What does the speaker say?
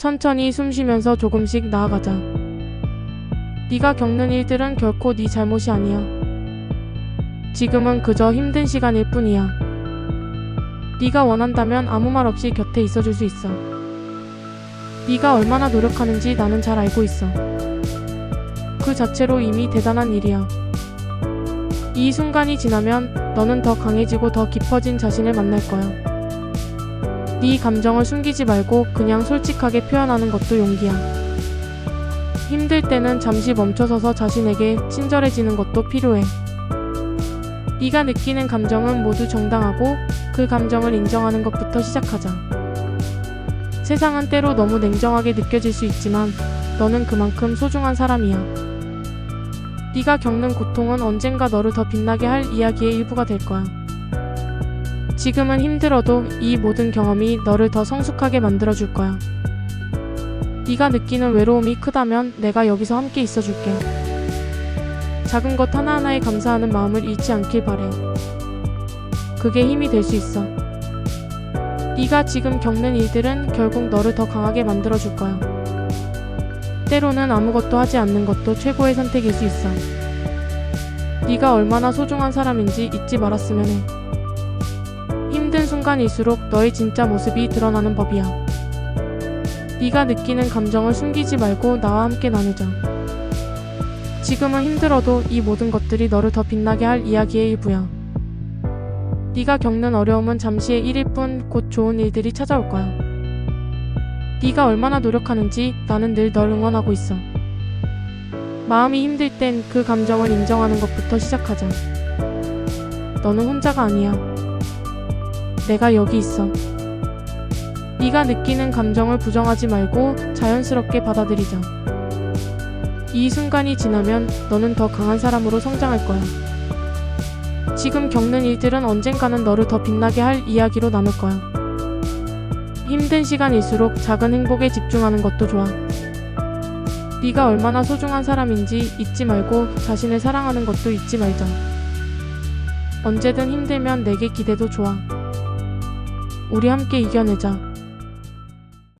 천천히 숨 쉬면서 조금씩 나아가자. 네가 겪는 일들은 결코 네 잘못이 아니야. 지금은 그저 힘든 시간일 뿐이야. 네가 원한다면 아무 말 없이 곁에 있어줄 수 있어. 네가 얼마나 노력하는지 나는 잘 알고 있어. 그 자체로 이미 대단한 일이야. 이 순간이 지나면 너는 더 강해지고 더 깊어진 자신을 만날 거야. 네 감정을 숨기지 말고 그냥 솔직하게 표현하는 것도 용기야. 힘들 때는 잠시 멈춰서서 자신에게 친절해지는 것도 필요해. 네가 느끼는 감정은 모두 정당하고 그 감정을 인정하는 것부터 시작하자. 세상은 때로 너무 냉정하게 느껴질 수 있지만 너는 그만큼 소중한 사람이야. 네가 겪는 고통은 언젠가 너를 더 빛나게 할 이야기의 일부가 될 거야. 지금은 힘들어도 이 모든 경험이 너를 더 성숙하게 만들어 줄 거야. 네가 느끼는 외로움이 크다면 내가 여기서 함께 있어 줄게. 작은 것 하나하나에 감사하는 마음을 잃지 않길 바래. 그게 힘이 될 수 있어. 네가 지금 겪는 일들은 결국 너를 더 강하게 만들어 줄 거야. 때로는 아무것도 하지 않는 것도 최고의 선택일 수 있어. 네가 얼마나 소중한 사람인지 잊지 말았으면 해. 순간일수록 너의 진짜 모습이 드러나는 법이야. 네가 느끼는 감정을 숨기지 말고 나와 함께 나누자. 지금은 힘들어도 이 모든 것들이 너를 더 빛나게 할 이야기의 일부야. 네가 겪는 어려움은 잠시의 일일 뿐 곧 좋은 일들이 찾아올 거야. 네가 얼마나 노력하는지 나는 늘 널 응원하고 있어. 마음이 힘들 땐 그 감정을 인정하는 것부터 시작하자. 너는 혼자가 아니야. 내가 여기 있어. 네가 느끼는 감정을 부정하지 말고 자연스럽게 받아들이자. 이 순간이 지나면 너는 더 강한 사람으로 성장할 거야. 지금 겪는 일들은 언젠가는 너를 더 빛나게 할 이야기로 남을 거야. 힘든 시간일수록 작은 행복에 집중하는 것도 좋아. 네가 얼마나 소중한 사람인지 잊지 말고 자신을 사랑하는 것도 잊지 말자. 언제든 힘들면 내게 기대도 좋아. 우리 함께 이겨내자.